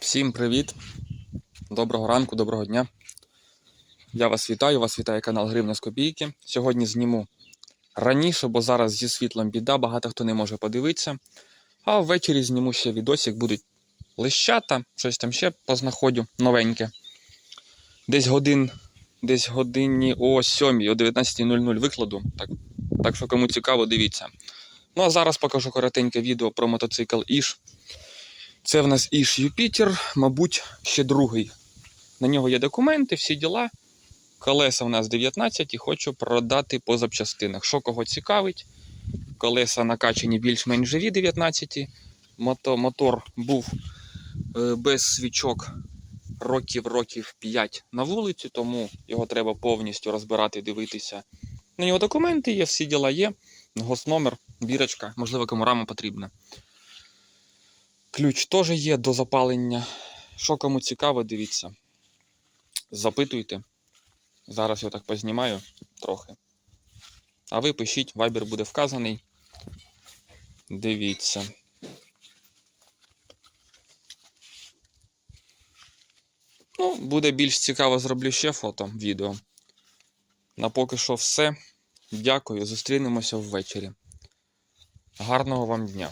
Всім привіт! Доброго ранку, доброго дня. Я вас вітаю, вас вітає канал Гривня з Копійки. Сьогодні зніму раніше, бо зараз зі світлом біда, багато хто не може подивитися. А ввечері зніму ще відосик, будуть лищата, щось там ще познаходю новеньке. Десь годин, десь годині о 7, о 19.00 викладу. Так, так що кому цікаво, дивіться. Ну а зараз покажу коротеньке відео про мотоцикл Іш. Це в нас Іш Юпітер, мабуть, ще другий. На нього є документи, всі діла. Колеса в нас 19 і хочу продати по запчастинах. Що кого цікавить. Колеса накачані більш-менш живі 19. Мото, мотор був е, без свічок років років 5 на вулиці, тому його треба повністю розбирати, дивитися. На нього документи є, всі діла є. Госномер, бірочка, можливо, кому рама потрібна. Ключ теж є до запалення. Що кому цікаво, дивіться. Запитуйте. Зараз я так познімаю трохи. А ви пишіть, вайбер буде вказаний. Дивіться. Ну, буде більш цікаво, зроблю ще фото, відео. На поки що все. Дякую, зустрінемося ввечері. Гарного вам дня!